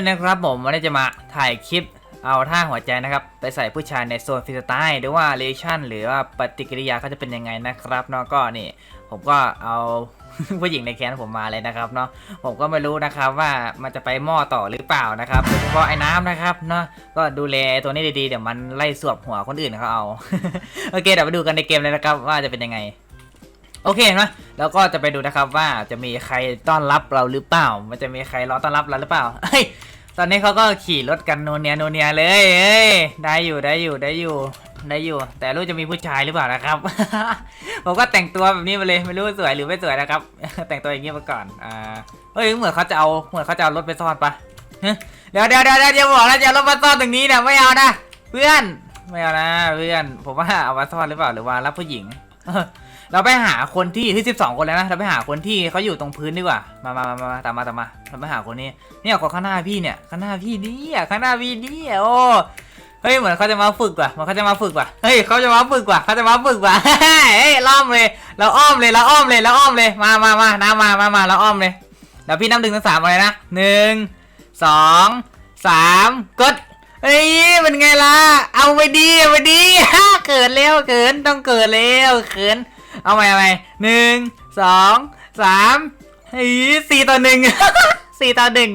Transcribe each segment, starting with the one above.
นะครับผมวันนี้จะมาถ่ายคลิปเอาท่าหัวใจนะครับ ไปใส่ผู้ชายในโซนฟรีสไตล์หรือว่าเรชั่น หรือว่าปฏิกิริยาเขาจะเป็นยังไงนะครับเนาะก็นี่ผมก็เอาผู้หญิงในแคนผมมาเลยนะครับเนาะผมก็ไม่รู้นะครับว่ามันจะไปหม้อต่อหรือเปล่านะครับโดยเฉพาะไอ้น้ำนะครับเนาะก็ดูแลตัวนี้ดีๆเดี๋ยวมันไล่สวบหัวคนอื่นเขาเอาโอเคเดี๋ยวไปดูกันในเกมเลยนะครับว่าจะเป็นยังไง โอเคนะแล้วก็จะไปดูนะครับว่าจะมีใครต้อนรับเราหรือเปล่า มันจะมีใครรอต้อนรับเราหรือเปล่าเฮ้ยตอนนี้เขาก็ขี่รถกันโนเนียโนเนียเลยเอ้ยได้อยู่ได้อยู่ได้อยู่ได้อยู่ แต่รู้จะมีผู้ชายหรือเปล่านะครับ ผมก็แต่งตัวแบบนี้มาเลยไม่รู้สวยหรือไม่สวยนะครับ แต่งตัวอย่างนี้มาก่อนอ่าเฮ้ยเหมือนเขาจะเอาเหมือนเขาจะเอารถไปซ่อนปะเดี๋ยวเดี๋ยวเดี๋ยวเดี๋ยวอย่าบอกนะจะเอารถมาซ่อนตรงนี้นะไม่เอานะเพื่อนไม่เอานะเพื่อนผมว่าเอามาซ่อนหรือเปล่าหรือว่ารับผู้หญิง เราไปหาคนที่ที่สิบสองคนแล้วนะ เราไปหาคนที่เขาอยู่ตรงพื้นดีกว่า มามามามาตามมาตามมา เราไปหาคนนี้ เนี่ยคนข้างหน้าพี่เนี่ย ข้างหน้าพี่เนี่ยข้างหน้าพี่เนี่ยโอ้ เฮ้ยเหมือนเขาจะมาฝึกว่ะ เหมันเขาจะมาฝึกว่ะ เฮ้ยเขาจะมาฝึกว่ะเขาจะมาฝึกว่ะ เฮ้ยล้อมเลย เราอ้อมเลย เราอ้อมเลย เราอ้อมเลย มามามาน้ำมามามาเราอ้อมเลย เดี๋ยวพี่นับหนึ่งถึงสามเลยนะหนึ่งสองสามกดเฮ้ยเป็นไงล่ะ เอาไปดีเอาไปดีเกิดแล้วเกินต้องเกิดแล้วเขิน เอาใหม่เอาใหม่หนึ่งสองสามสี่ต่อหนึ่ง สี่ต่อหนึ่ง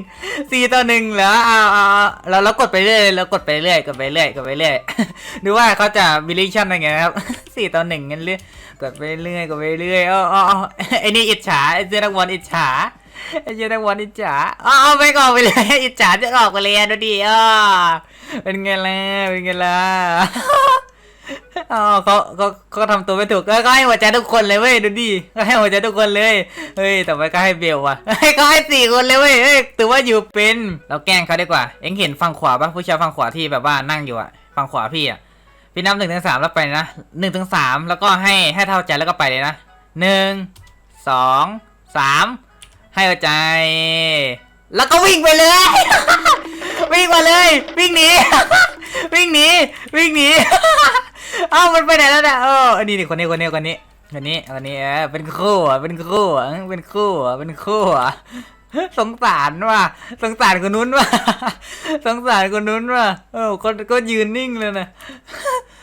สี่ต่อหนึ่งเหรอเอาเอาเราเรากดไปเรื่อยเรากดไปเรื่อยกดไปเรื่อยกดไปเรื่อยดูว่าเขาจะบิลิชั่นยังไงนะครับสี่ต่อหนึ่งกันเรื่อยกดไปเรื่อยกดไปเรื่อยอ๋ออ๋ออ๋อไอ้นี่อิจฉาไอ้เจ้านักบอลอิจฉาไอ้เจ้านักบอลอิจฉาอ๋อไปก่อนไปเลยอิจฉาจะออกไปเลยดูดิอ๋อเป็นไงล่ะเป็นไงล่ะ อ๋อเขาเขาเขาทำตัวไม่ถูกก็ให้หัวใจทุกคนเลยเว้ยดูดิก็ให้หัวใจทุกคนเลยเฮ้ยต่อไปก็ให้เบลว่ะเฮ้ก็ให้สี่คนเลยเว้ยเฮ้ยถือว่าอยู่เป็นเราแกล้งเขาดีกว่า เอ็งเห็นฝั่งขวาปะผู้ชายฝั่งขวาที่แบบว่านั่งอยู่อะฝั่งขวาพี่อะพี่นับหนึ่งถึงสามแล้วไปนะหนึ่งถึงสามแล้วก็ให้ให้เท่าใจแล้วก็ไปเลยนะหนึ่งสองสามให้หัวใจ แล้วก็วิ่งไปเลย วิ่งมาเลย วิ่งหนีวิ่งหนีวิ่งหนี อ้ามันไปไหนแล้วเนี่ยเอออันนี้นี่คนนี้คนนี้คนนี้คนนี้คนนี้เออเป็นคู่อะเป็นคู่อะเป็นคู่อะเป็นคู่อะสงสารว่ะสงสารคนนู้นว่ะสงสารคนนู้นว่ะเออคนก็ยืนนิ่งเลยนะ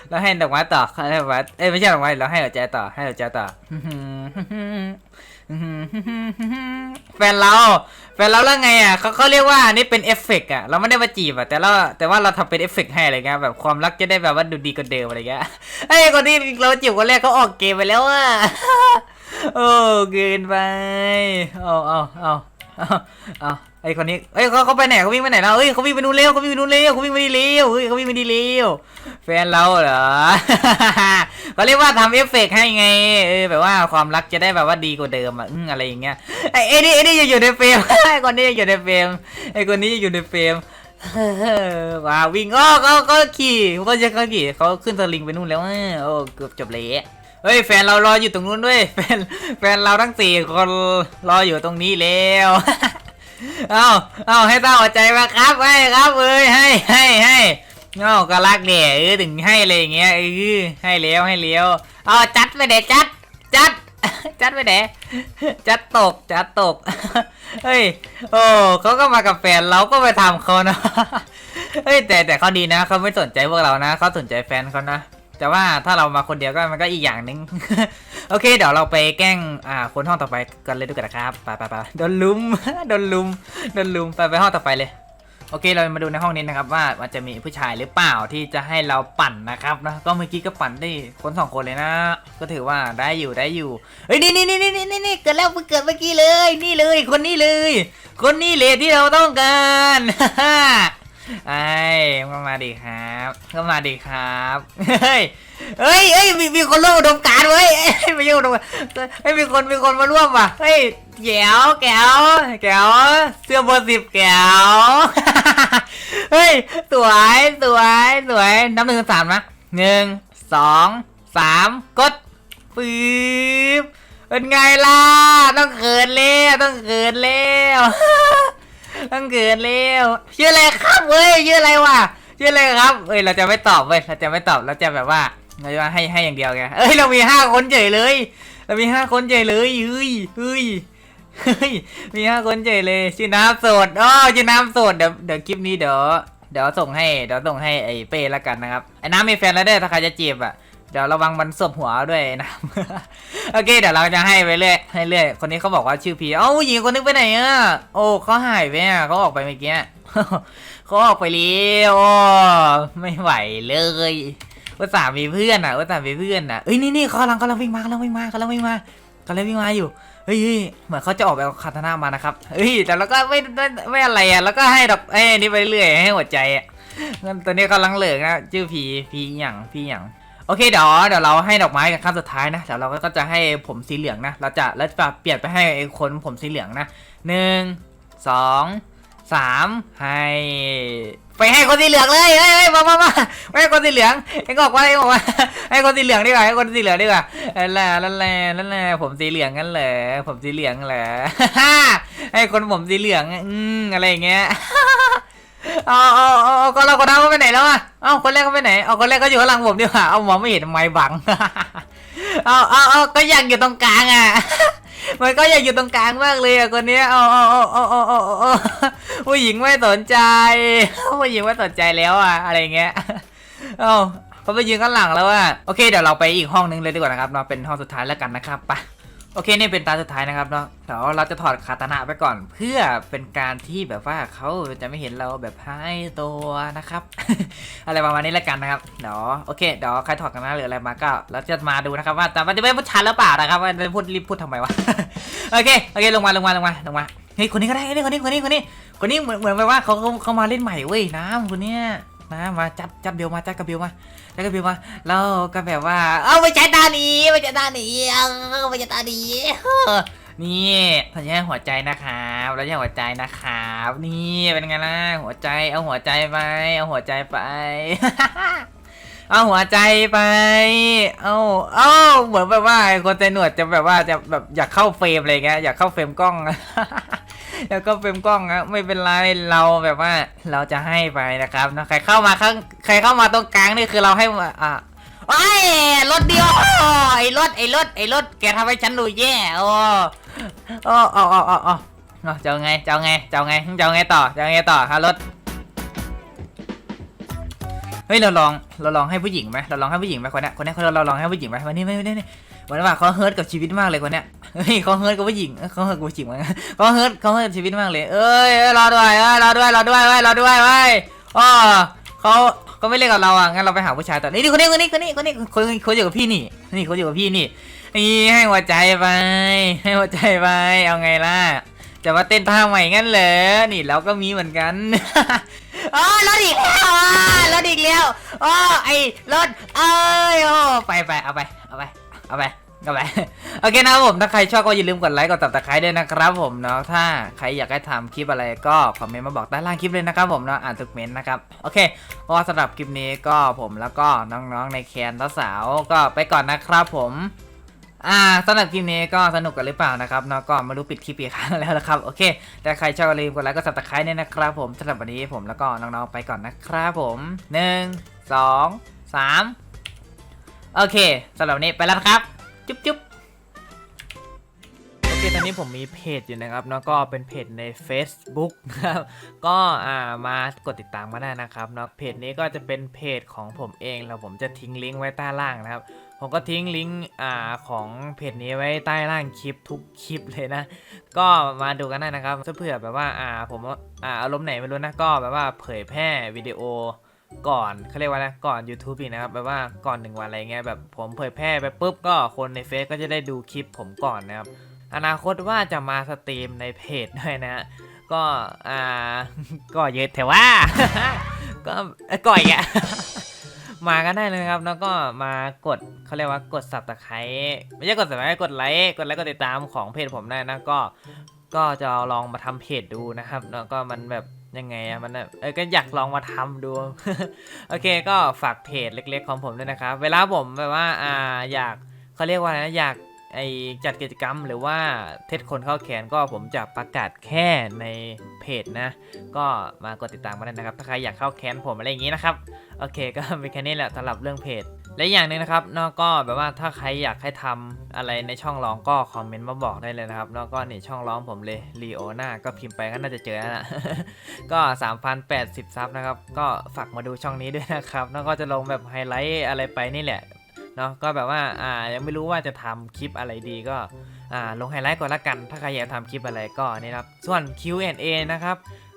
แล้วให้ดอกไม้ต่อให้ดอกไม้เอ้ยไม่ใช่ดอกไม้เราให้หัวใจต่อให้หัวใจต่อแฟนเราแฟนเราแล้วไงอะเขาเขาเรียกว่านี่เป็นเอฟเฟกอะเราไม่ได้มาจีบอะแต่เราแต่ว่าเราทำเป็นเอฟเฟกให้อะไรเงี้ยแบบความรักจะได้แบบว่าดูดีกว่าเดิมอะไรเงี้ยไอ้คนที่เราจีบคนแรกเขาออกเกมไปแล้วอะโอ้เกินไปเอาเอาเอาเอาเอา ไอ้คนนี้เอ้ยเขาเขาไปไหนเขาวิ่งไปไหนแล้วเอ้ยเขาวิ่งไปนู่นเร็วเขาวิ่งไปนู่นเร็วเขาวิ่งไปนี่เร็วเฮ้ยเขาวิ่งไปนี่เร็วแฟนเราเหรอ เขาเรียกว่าทำเอฟเฟกให้ไงเออแบบว่าความรักจะได้แบบว่าดีกว่าเดิมอะอืมอะไรอย่างเงี้ยไอ้ไอ้นี่ไอ้นี่ยังอยู่ในเฟรมไอ้คนนี้ยังอยู่ในเฟรมไอ้คนนี้ยังอยู่ในเฟรมว้าววิ่งอ้อเขาเขาขี่เขาจะเขาขี่เขาขึ้นสลิงไปนู่นแล้วเออโอ้เกือบจบเลยเฮ้ยแฟนเรารออยู่ตรงนู้นด้วยแฟนแฟนเราทั้งสี่คนรออยู่ตรงนี้แล้ว เอาเอาให้ตั้งหัวใจมาครับให้ครับเอ้ยให้ให้ให้เอาก็รักเดี่ยเออถึงให้เลยอย่างเงี้ยเออให้เลี้ยวให้เลี้ยวเอาจัดไปเด็จัดจัดจัดไปเด็จัดตกจัดตก เฮ้ย โอ้เขาก็มากับแฟนเราก็ไปทำเขานะ เฮ้ยแต่แต่เขาดีนะเขาไม่สนใจพวกเรานะเขาสนใจแฟนเขานะ แต่ว่าถ้าเรามาคนเดียวก็มันก็อีกอย่างหนึ่งโอเค เดี๋ยวเราไปแกล้งอ่าคนห้องต่อไปกันเลยดีกว่านะครับไปไปไปโดนลุมโดนลุมโดนลุมไปไปห้องต่อไปเลย โอเคเรามาดูในห้องนี้นะครับ ว่ามันจะมีผู้ชายหรือเปล่าที่จะให้เราปั่นนะครับนะก็เมื่อกี้ก็ปั่นได้คนสองคนเลยนะ ก็ถือว่าได้อยู่ได้อยู่เฮ้ยนี่นี่นี่นี่นี่นี่เกิดแล้วเพิ่งเกิดเมื่อกี้เลย นี่เลย คนนี้เลย คนนี้เลยที่เราต้องการ ไอ้ก็มาดีครับก็มาดีครับเฮ้ยเฮ้ยเฮ้ยมีมีคนร่วมอุดมการเว้ยเอ้ยไม่ใช่อุดมการณ์เฮ้ยมีคนมีคนมาร่วมว่ะเฮ้ยแก้วแก้วแก้วเสื้อเบอร์สิบแก้วเฮ้ยสวยสวยสวยนับหนึ่งถึงสามนะหนึ่งสองสามกดปื๊บเป็นไงล่ะต้องเขินแล้วต้องเขินแล้ว ต้องเกินเร็วชื่ออะไรครับเว้ยชื่ออะไรวะชื่ออะไรครับเอ้ยเราจะไม่ตอบเว้ยเราจะไม่ตอบเราจะแบบว่าเราจะให้ให้อย่างเดียวไงเอ้ยเรามีห้าคนเฉยเลย เรามีห้าคนเฉยเลยเฮ้ยเฮ้ยเฮ้ยมีห้าคนเฉยเลยชื่อน้ำสดอ๋อชื่อน้ำสดเดี๋ยวเดี๋ยวคลิปนี้เดี๋ยวเดี๋ยวส่งให้เดี๋ยวส่งให้ไอ้เป้ละกันนะครับไอ้น้ำมีแฟนแล้วเด้อถ้าใครจะจีบอะ เดี๋ยวระวังมันสบหัวด้วยน้ำโอเค เดี๋ยวเราจะให้ไปเรื่อยให้เรื่อยคนนี้เขาบอกว่าชื่อพีเอ้าหญิงคนนึงไปไหนอะโอ้เขาหายไปอะเขาออกไปเมื่อกี้เขาออกไปแล้วไม่ไหวเลยว่าสามีเพื่อนอะว่าสามีเพื่อนอะเอ้ยนี่นี่เขากำลังกำลังวิ่งมากำลังวิ่งมากำลังวิ่งมากำลังวิ่งมาอยู่ เฮ้ยเหมือนเขาจะออกไปเอาคาตานามานะครับ เฮ้ย แต่เราก็ไม่ไม่ไม่อะไรอะ แล้วก็ให้ดอกเอ้ยนี่ไปเรื่อยให้หัวใจอะตอนนี้กำลังเหลืองนะ ชื่อพี พีอย่าง พีอย่าง โอเคเดี๋ยวเดี๋ยวเราให้ดอกไม้กันขั้นสุดท้ายนะเดี๋ยวเราก็จะให้ผมสีเหลืองนะ เราจะแล้วจะเปลี่ยนไปให้คนผมสีเหลืองนะหนึ่งสองสามให้ไปให้คนสีเหลืองเลยเฮ้ยมามามาไปให้คนสีเหลืองไอ้งอกว่าไอ้งอกว่าให้คนสีเหลืองดีกว่าให้คนสีเหลืองดีกว่านั่นและนั่นและนั่นแหละผมสีเหลืองกันเหรอผมสีเหลืองเหรอให้คนผมสีเหลืองอืมอะไรอย่างเงี้ย เอาเอาเอาก็เราคนนั้นเขาไปไหนแล้วอะเอาคนแรกเขาไปไหนเอาคนแรกก็อยู่ข้างหลังผมดีกว่าเอามองไม่เห็นไม้บังเอาเอาเอาก็อยากอยู่ตรงกลางอะมันก็อยากอยู่ตรงกลางมากเลยอะคนเนี้ยเอาเอาเอาเอาเอาเอาผู้หญิงไม่สนใจผู้หญิงไม่สนใจแล้วอะอะไรเงี้ยเอาเขาไปยืนข้างหลังแล้วอะโอเคเดี๋ยวเราไปอีกห้องนึงเลยดีกว่านะครับเนาะเป็นห้องสุดท้ายแล้วกันนะครับไป โอเคนี่เป็นตาสุดท้ายนะครับเนาะเดี๋ยวเราจะถอดคาตานะไปก่อน เพื่อเป็นการที่แบบว่าเขาจะไม่เห็นเราแบบให้ตัวนะครับ อะไรประมาณนี้ล้วกันนะครับเดี๋ยวโอเคเดี๋ยวใครถอดกันนะหรืออะไรมาก็เราจะมาดูนะครับ ว่าแต่มันจะไม่พูดชันหรือเปล่านะครับว่าจะพูดรีบพูดทำไมวะโอเคโอเคลงมาลงมาลงมาลงมาเฮ้ยคนนี้ก็ได้เฮ้ยคนนี้คนนี้คนนี้คนนี้เหมือนเหมือนแบบว่าเขาเขาเขามาเล่นใหม่เว้ยน้ำคนเนี้ย นะมาจับจับเบลมาจับกระเบลมาจับกระเบลมาแล้วก็แบบว่า เอาไม่ใช่ตานีไม่ใช่ตานีเอาไม่ใช่ตานีเออนี่เราจะให้หัวใจนะครับเราจะให้หัวใจนะครับ นี่เป็นไงล่ะหัวใจเอาหัวใจไป เอาหัวใจไป เอาหัวใจไป เอาเอาเหมือนแบบว่าคนใจหนวดจะแบบว่าจะแบบอยากเข้าเฟรมอะไรเงี้ยอยากเข้าเฟรมกล้อง อยากเข้าเฟรมกล้องอะไม่เป็นไรเราแบบว่าเราจะให้ไปนะครับนะใครเข้ามาข้างใครเข้ามาตรงกลางนี่คือเราให้มาอะไอ้ยรถเดียวไอ้รถไอ้รถไอ้รถแกทำให้ฉันดูแย่โอ้โอ้โอ้โอ้โอ้โอ้เจะเอาไงจะเอาไงจะเอาไงจะเอาไงต่อจะเอาไงต่อฮะรถเฮ้ยเราลองเราลองให้ผู้หญิงไหมเราลองให้ผู้หญิงไหมคนนี้คนนี้ยเราเราลองให้ผู้หญิงไหมวันนี้ไม่ไม่ไม่ วันว่าเขาเฮิร์ตกับชีวิตมากเลยคนเนี้ยเฮ้ยเขาเฮิร์ตกับผู้หญิงเขาเฮิร์ตกับผู้หญิงมั้งเขาเฮิร์ตเขาเฮิร์ตกับชีวิตมากเลย เอ้ยเอ้ยรอด้วยเอ้ยรอด้วยรอด้วยเว้ยรอด้วยเว้ยอ๋อเขาเขาไม่เล่นกับเราอะงั้นเราไปหาผู้ชายต่อนี่นี่คนนี้คนนี้คนนี้คนนี้คนคนอยู่กับพี่นี่ นี่คนอยู่กับพี่นี่นี่ให้หัวใจไป ให้หัวใจไปเอาไงล่ะจะมาเต้นท่าใหม่งั้นเหรอนี่เราก็มีเหมือนกันอ๋อรถอีกแล้วอะรถอีกแล้วอ๋อไอ้รถเอ้ยโอ้ไปไปเอาไปเอาไป เอาไปเอาไปโอเคนะครับผมถ้าใครชอบก็อย่าลืมกดไลค์กดติดตามด้วยนะครับผมเนาะถ้าใครอยากให้ทำคลิปอะไรก็คอมเมนต์มาบอกใต้ล่างคลิปเลยนะครับผมเนาะอ่านทุกเมนต์นะครับโอเคเพราะสำหรับคลิปนี้ก็ผมแล้วก็น้องๆในแคนสาวก็ไปก่อนนะครับผมอ่าสำหรับคลิปนี้ก็สนุกกันหรือเปล่านะครับเนาะก็ไม่รู้ปิดคลิปอีกครั้งแล้วนะครับโอเคแต่ใครชอบก็อย่าลืมกดไลค์กดซับสไครต์เนี่ยนะครับผมสำหรับวันนี้ผมแล้วก็น้องๆไปก่อนนะครับผมหนึ่งสองสาม โอเคสำหรับวันนี้ไปแล้วนะครับ จุ๊บจุ๊บโอเคตอนนี้ผมมีเพจอยู่นะครับแล้วก็เป็นเพจใน Facebook นะครับก็อ่ามากดติดตามมาได้นะครับเนาะเพจนี้ก็จะเป็นเพจของผมเองแล้วผมจะทิ้งลิงก์ไว้ใต้ล่างนะครับ ผมก็ทิ้งลิงก์อ่าของเพจนี้ไว้ใต้ล่างคลิปทุกคลิปเลยนะ ก็มาดูกันได้นะครับถ้าเผื่อแบบว่าอ่าผมอ่าอารมณ์ไหนไม่รู้นะก็แบบว่าเผยแพร่วิดีโอ ก่อนเขาเรียกว่านะก่อน YouTube อีกนะครับแบบว่าก่อนหนึ่งวันอะไรเงี้ยแบบผมเผยแพร่ไปปุ๊บก็คนในเฟซก็จะได้ดูคลิปผมก่อนนะครับ อนาคตว่าจะมาสตรีมในเพจด้วยนะ ก็อ่าก็เยอะแต่ว่า ก็ก่อยอะมากันได้เลยนะครับ แล้วก็มากดเขาเรียกว่ากด subscribe ไม่ใช่กด subscribe กดไลค์กดไลค์กดติดตามของเพจผมได้นะก็ ก็จะลองมาทำเพจดูนะครับ แล้วก็มันแบบ ยังไงอะมันแบบเออก็อยากลองมาทำดู โอเคก็ฝากเพจเล็ก ๆ ของผมด้วยนะครับ เวลาผมแบบว่าอ่าอยากเขาเรียกว่าอะไรนะอยากไอจัดกิจกรรมหรือว่าเทสคนเข้าแขนก็ผมจะประกาศแค่ในเพจนะ ก็มากดติดตามมาได้นะครับ ถ้าใครอยากเข้าแคนผมอะไรอย่างงี้นะครับ โอเคก็เป็นแค่นี้แหละสำหรับเรื่องเพจ และอย่างหนึงนะครับนอกก็แบบว่าถ้าใครอยากให้ทำอะไรในช่องร้องก็คอมเมนต์มาบอกได้เลยนะครับนอกก็นี่ช่องร้องผมเลยลีโอนาก็พิมพ์ไปก็น่าจะเจอแล้วนะก็3,080ซับนะครับก็ฝากมาดูช่องนี้ด้วยนะครับแล้วก็จะลงแบบไฮไลท์อะไรไปนี่แหละเนาะก็แบบว่าอ่ายังไม่รู้ว่าจะทำคลิปอะไรดีก็อ่าลงไฮไลท์ก่อนละกัน ถ้าใครอยากทำคลิปอะไรก็นี่ครับส่วน Q&A นะครับ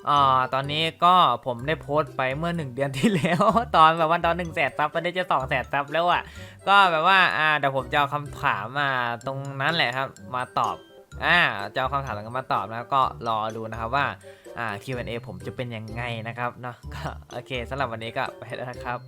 อ่าตอนนี้ก็ผมได้โพสต์ไปเมื่อ 1 เดือนที่แล้ว ตอนแบบว่าตอน1นึ่งแสนซับตอนนี้จะ2องแสนซับแล้วอะ ก็แบบว่าอ่าเดี๋ยวผมจะเอาคำถามมาตรงนั้นแหละครับ มาตอบอ่าจะเอาคำถามนั้นมาตอบแล้วก็รอดูนะครับว่าอ่า Q&A ผมจะเป็นยังไงนะครับเนาะก็โอเคสำหรับวันนี้ก็ไปแล้วนะครับ